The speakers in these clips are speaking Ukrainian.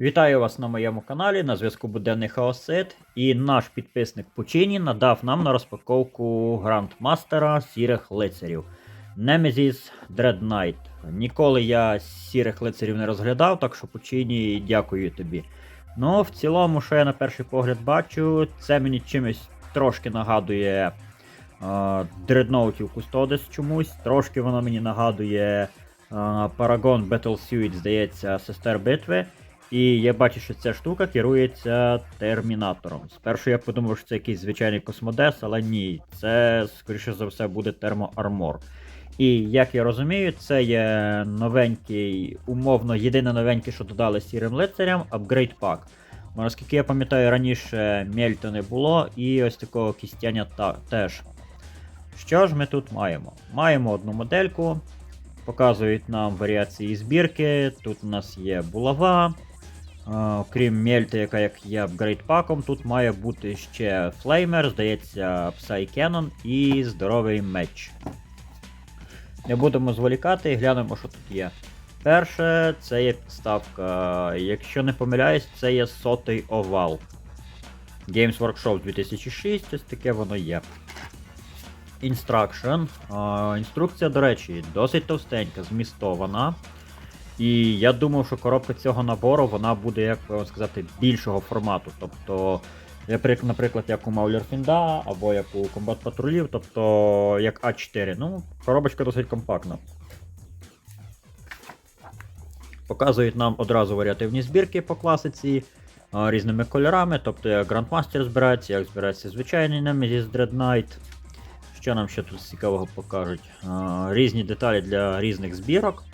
Вітаю вас на моєму каналі. На зв'язку Буденний Хаосит. І наш підписник Пучині надав нам на розпаковку Грандмастера сірих лицарів. Nemesis Dread Knight. Ніколи я сірих лицарів не розглядав, так що Пучині дякую тобі. Ну, в цілому, що я на перший погляд бачу, це мені чимось трошки нагадує е, дредноутів Custodes чомусь. Трошки воно мені нагадує е, Paragon Battlesuit, здається, сестер битви. І я бачу, що ця штука керується термінатором. Спершу я подумав, що це якийсь звичайний космодес, але ні, це, скоріше за все, буде термоармор. І як я розумію, це є новенький, умовно, єдине новеньке, що додали сірим лицарям, апгрейд пак. Бо наскільки я пам'ятаю, раніше мельта не було, і ось такого кістяня та, теж. Що ж ми тут маємо? Маємо одну модельку, показують нам варіації збірки. Тут у нас є булава. А, Крім мельти, яка як є апгрейд паком, тут має бути ще флеймер, здається, Psy і здоровий меч. Не будемо зволікати і глянемо, що тут є. Перше, це є підставка. Якщо не помиляюсь, це є сотий овал. Games Workshop 2006, ось таке воно є. Інструкція, до речі, досить товстенька, змістована. І я думав, що коробка цього набору вона буде, як сказати, більшого формату. Тобто, наприклад, як у Маулер Фінда або як у Combat Патрулів, тобто як А4. Ну, коробочка досить компактна. Показують нам одразу варіативні збірки по класиці різними кольорами, тобто як Grandmaster збирається, як збирається звичайний Nemesis Dread Knight. Що нам ще тут цікавого покажуть? Різні деталі для різних збірок.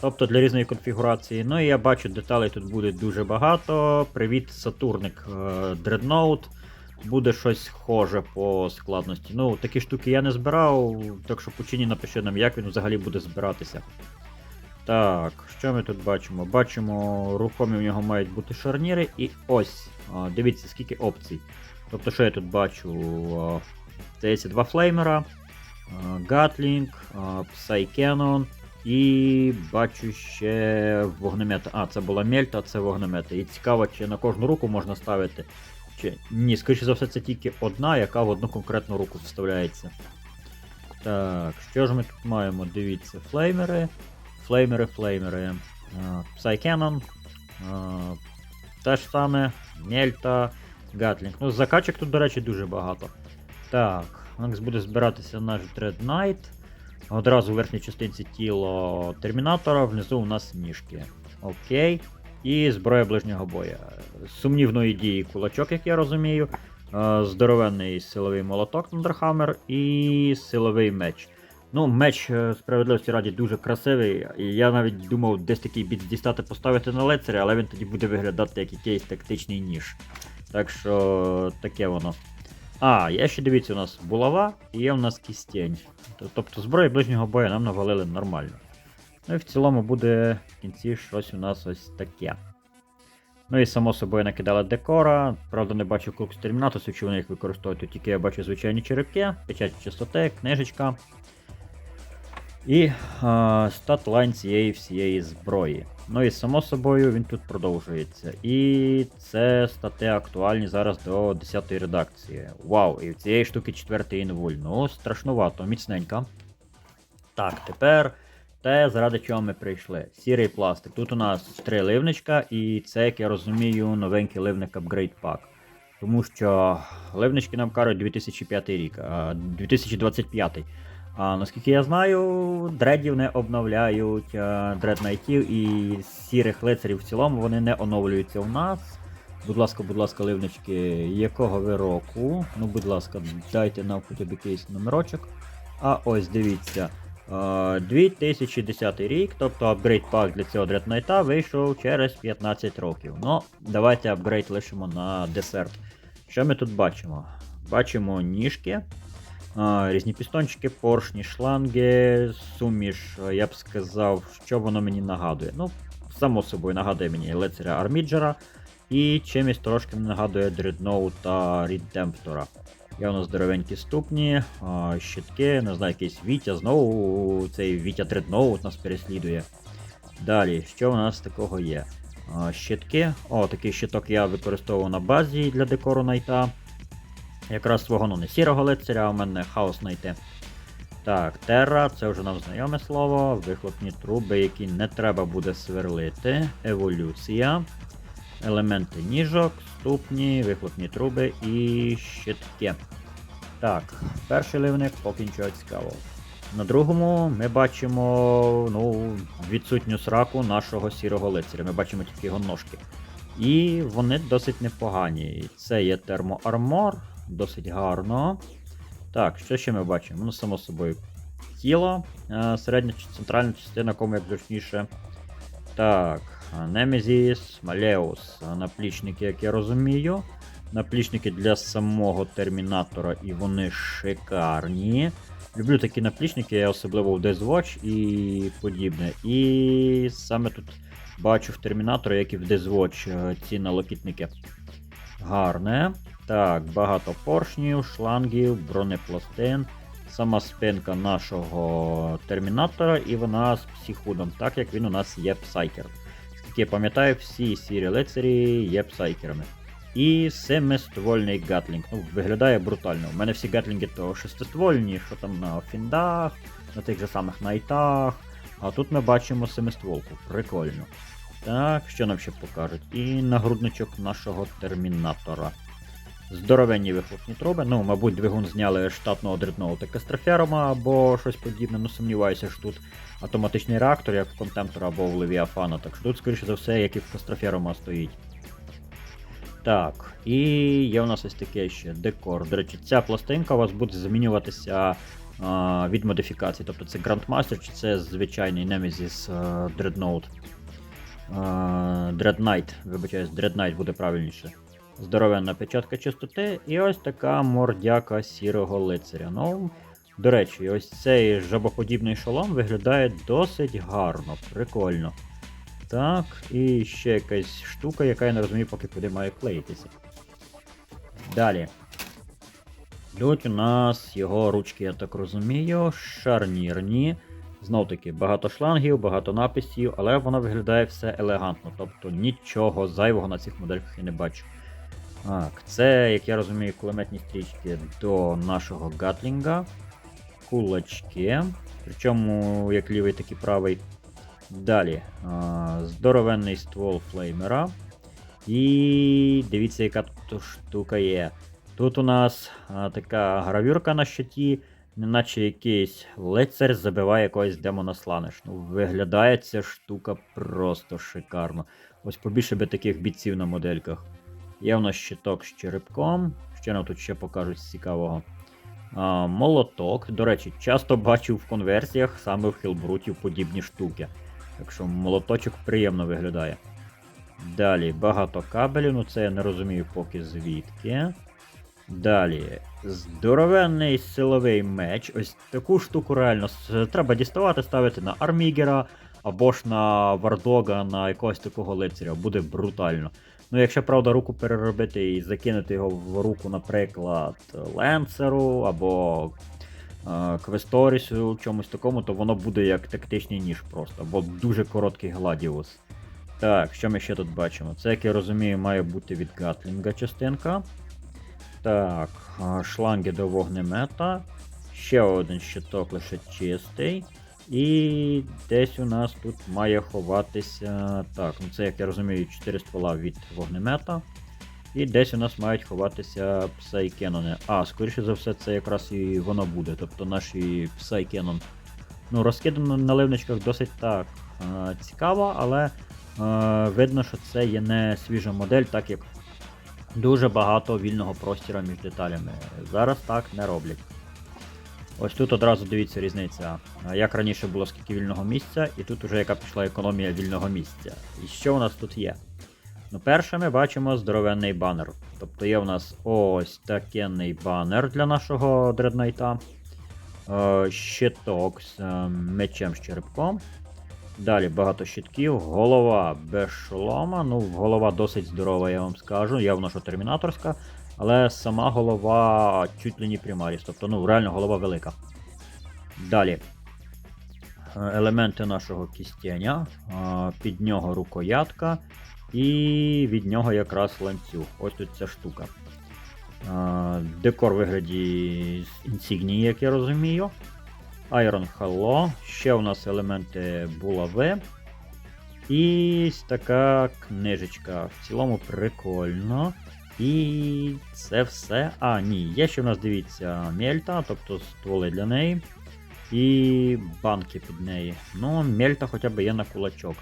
Тобто для різної конфігурації. Ну і я бачу, деталей тут буде дуже багато. Привіт, Сатурник Dreadnought. Буде щось схоже по складності. Ну, такі штуки я не збирав, так що Пучині напиши нам, як він взагалі буде збиратися. Так, що ми тут бачимо? Бачимо, рухомі в нього мають бути шарніри, і ось. Дивіться, скільки опцій. Тобто, що я тут бачу? Здається, два флеймера, Гатлінг, Psycannon, і бачу ще вогнемет. А, це була мельта, це вогнемет. І цікаво, чи на кожну руку можна ставити. Чи... Ні, скоріше за все, це тільки одна, яка в одну конкретну руку вставляється. Так, що ж ми тут маємо? Дивіться, флеймери. Флеймери, флеймери. Psycannon. Те ж саме, Мельта, Гатлінг. Ну, закачок тут, до речі, дуже багато. Так, Макс буде збиратися наш Dread Knight. Одразу в верхній частинці тіло термінатора, внизу у нас ніжки. Окей. І зброя ближнього боя. Сумнівної дії кулачок, як я розумію. Е, Здоровенний силовий молоток Нандерхаммер і силовий меч. Ну, меч е, справедливості раді дуже красивий. І я навіть думав десь такий біц дістати поставити на лицаря, але він тоді буде виглядати як якийсь тактичний ніж. Так що таке воно. А, я ще дивіться, у нас булава і є у нас кістень. Тобто зброї ближнього бою нам навалили нормально. Ну і в цілому буде в кінці щось у нас ось таке. Ну і само собою накидали декора. Правда, не бачу круг з термінатусів, чи вони їх використовують, тільки я бачу звичайні черепки, печать чистоти, книжечка. І а, статлайн цієї всієї зброї. Ну і само собою він тут продовжується. І це стати актуальні зараз до 10 ї редакції. Вау, і в цієї штуки 4 інвуль. Ну, страшнувато, міцненько. Так, тепер те, заради чого ми прийшли. Сірий пластик. Тут у нас три ливничка, і це, як я розумію, новенький ливник апгрейд пак. Тому що ливнички нам кажуть 2005 рік, а 2025. А наскільки я знаю, дредів не обновляють, дреднайтів і сірих лицарів в цілому вони не оновлюються у нас. Будь ласка, будь ласка, ливнички, якого ви року? Ну, будь ласка, дайте нам хоча б якийсь номерочок. А ось дивіться. 2010 рік, тобто апгрейд пак для цього дреднайта вийшов через 15 років. Ну, давайте апгрейд лишимо на десерт. Що ми тут бачимо? Бачимо ніжки. Різні пістончики, поршні, шланги, суміш, я б сказав, що воно мені нагадує. Ну, само собою нагадує мені лицаря Арміджера. І чимось трошки мені нагадує Дредноу та Рідемптора. Є у нас здоровенькі ступні, щитки, не знаю, якийсь Вітя, знову цей Вітя Дредноут нас переслідує. Далі, що у нас такого є? Щитки. О, такий щиток я використовував на базі для декору найта. Якраз свого ну, не сірого лицаря, а у мене хаос найти. Так, терра, це вже нам знайоме слово. Вихлопні труби, які не треба буде сверлити. Еволюція. Елементи ніжок, ступні, вихлопні труби і щитки. Так, перший ливник поки цікавого. На другому ми бачимо ну, відсутню сраку нашого сірого лицаря. Ми бачимо тільки його ножки. І вони досить непогані. Це є термоармор, досить гарно. Так, що ще ми бачимо? Ну, само собою, тіло, е, середня чи центральна частина, кому як зручніше. Так, Немезіс, Малеус, наплічники, як я розумію. Наплічники для самого термінатора, і вони шикарні. Люблю такі наплічники, я особливо в Death Watch і подібне. І саме тут бачу в термінатора, як і в Death Watch, е, ці налокітники. Гарне. Так, багато поршнів, шлангів, бронепластин. Сама спинка нашого термінатора, і вона з псіхудом, так як він у нас є псайкер. Як я пам'ятаю, всі сірі лицарі є псайкерами. І семиствольний гатлінг. Ну, виглядає брутально. У мене всі гатлінги то шестиствольні, що там на фіндах, на тих же самих найтах. А тут ми бачимо семистволку. Прикольно. Так, що нам ще покажуть? І нагрудничок нашого термінатора. Здоровенні вихлопні труби. Ну, мабуть, двигун зняли штатного дредноута Кастроферома або щось подібне, ну сумніваюся, що тут автоматичний реактор, як в Контемптора або в Левіафана. Так що тут, скоріше за все, як і в Кастроферома стоїть. Так, і є у нас ось таке ще декор. До речі, ця пластинка у вас буде змінюватися а, від модифікацій. Тобто це Grandmaster чи це звичайний Nemesis а, Dreadnought. А, Dreadknight, вибачаюсь, Dreadknight буде правильніше. Здоровенна печатка чистоти, і ось така мордяка сірого лицаря. Ну, до речі, ось цей жабоподібний шолом виглядає досить гарно, прикольно. Так, і ще якась штука, яка я не розумію, поки куди має клеїтися. Далі. Тут у нас його ручки, я так розумію, шарнірні. Знов таки, багато шлангів, багато написів, але воно виглядає все елегантно. Тобто нічого зайвого на цих модельках я не бачу. Так, це, як я розумію, кулеметні стрічки до нашого гатлінга. Кулачки. Причому як лівий, так і правий. Далі. Здоровенний ствол флеймера. І дивіться, яка тут штука є. Тут у нас така гравюрка на щиті, неначе якийсь лицар забиває якогось демона сланеш. Ну, виглядає ця штука просто шикарно. Ось побільше би таких бійців на модельках. Є у нас щиток з черепком. Що нам тут ще покажуть цікавого? А, молоток. До речі, часто бачив в конверсіях саме в Хілбрутів подібні штуки. Так що молоточок приємно виглядає. Далі багато кабелів, ну це я не розумію поки звідки. Далі здоровенний силовий меч. Ось таку штуку реально треба діставати, ставити на армігера або ж на вардога, на якогось такого лицаря. Буде брутально. Ну, якщо, правда, руку переробити і закинути його в руку, наприклад, Ленсеру або е, Квесторісу, чомусь такому, то воно буде як тактичний ніж просто, або дуже короткий гладіус. Так, що ми ще тут бачимо? Це, як я розумію, має бути від Гатлінга частинка. Так, шланги до вогнемета. Ще один щиток лише чистий. І десь у нас тут має ховатися. Так, ну це, як я розумію, 4 ствола від вогнемета. І десь у нас мають ховатися псайкенони. А, скоріше за все, це якраз і воно буде. Тобто наші псайкенон. Ну, розкидано на ливничках досить так е, цікаво, але е, видно, що це є не свіжа модель, так як дуже багато вільного простіру між деталями. Зараз так не роблять. Ось тут одразу дивіться різниця. Як раніше було скільки вільного місця, і тут уже яка пішла економія вільного місця. І що у нас тут є? Ну, перше ми бачимо здоровенний банер. Тобто є у нас ось такенний банер для нашого дреднайта. Щиток з е, мечем з черепком. Далі багато щитків, голова без шолома. Ну, голова досить здорова, я вам скажу. Явно, що термінаторська, але сама голова чуть ли не примаріс. Тобто, ну, реально голова велика. Далі. е, елементи нашого кістеня, а, під нього рукоятка, і від нього якраз ланцюг. Ось тут ця штука. Декор вигляді з інсігнії, як я розумію. Iron Halo. Ще у нас елементи булави. І ось така книжечка. В цілому прикольно. І це все. А, ні, є ще у нас, дивіться, мельта, тобто стволи для неї. І банки під неї. Ну, мельта хоча б є на кулачок.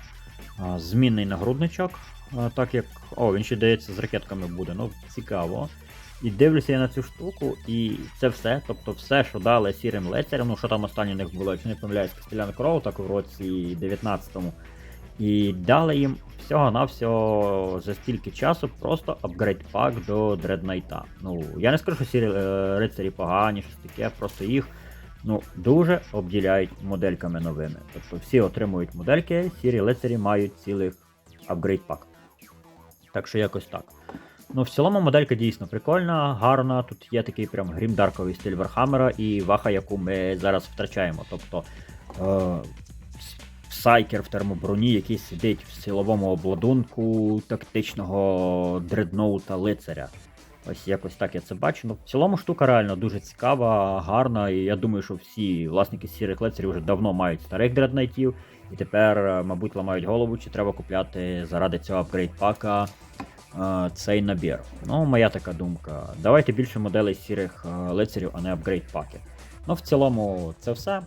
Змінний нагрудничок. Так як. О, він ще дається з ракетками буде. Ну, цікаво. І дивлюся я на цю штуку, і це все. Тобто все, що дали сірим лицарям, ну що там останнє у них було, якщо не помиляюсь, Костелян Кров, так у році 19-му. І дали їм всього-навсього за стільки часу просто апгрейд пак до Дреднайта. Ну, я не скажу, що сірі е, рицарі погані, щось таке, просто їх ну, дуже обділяють модельками новими. Тобто всі отримують модельки, сірі лицарі мають цілий апгрейд пак. Так що якось так. Ну, в цілому моделька дійсно прикольна, гарна. Тут є такий прям грімдарковий стиль Вархаммера і ваха, яку ми зараз втрачаємо. Тобто е, Сайкер в термоброні, який сидить в силовому обладунку тактичного дредноута лицаря. Ось якось так я це бачу. Ну, в цілому штука реально дуже цікава, гарна, і я думаю, що всі власники сірих лицарів вже давно мають старих дреднайтів, і тепер, е, мабуть, ламають голову, чи треба купляти заради цього апгрейд пака е, цей набір. Ну, моя така думка. Давайте більше моделей сірих е, лицарів, а не апгрейд паки. Ну, в цілому, це все.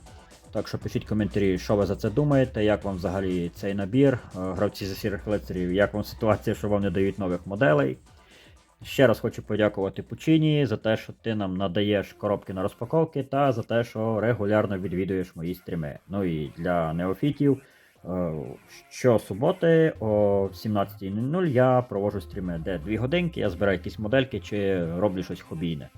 Так що пишіть коментарі, що ви за це думаєте, як вам взагалі цей набір, е, гравці за сірих лицарів, як вам ситуація, що вам не дають нових моделей. Ще раз хочу подякувати Пучині за те, що ти нам надаєш коробки на розпаковки, та за те, що регулярно відвідуєш мої стріми. Ну і для неофітів. е, Щосуботи о 17.00 я проводжу стріми, де 2 годинки, я збираю якісь модельки чи роблю щось хобійне.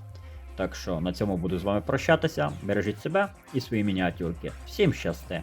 Так що на цьому буду з вами прощатися. Бережіть себе і свої мініатюрки. Всім щасти!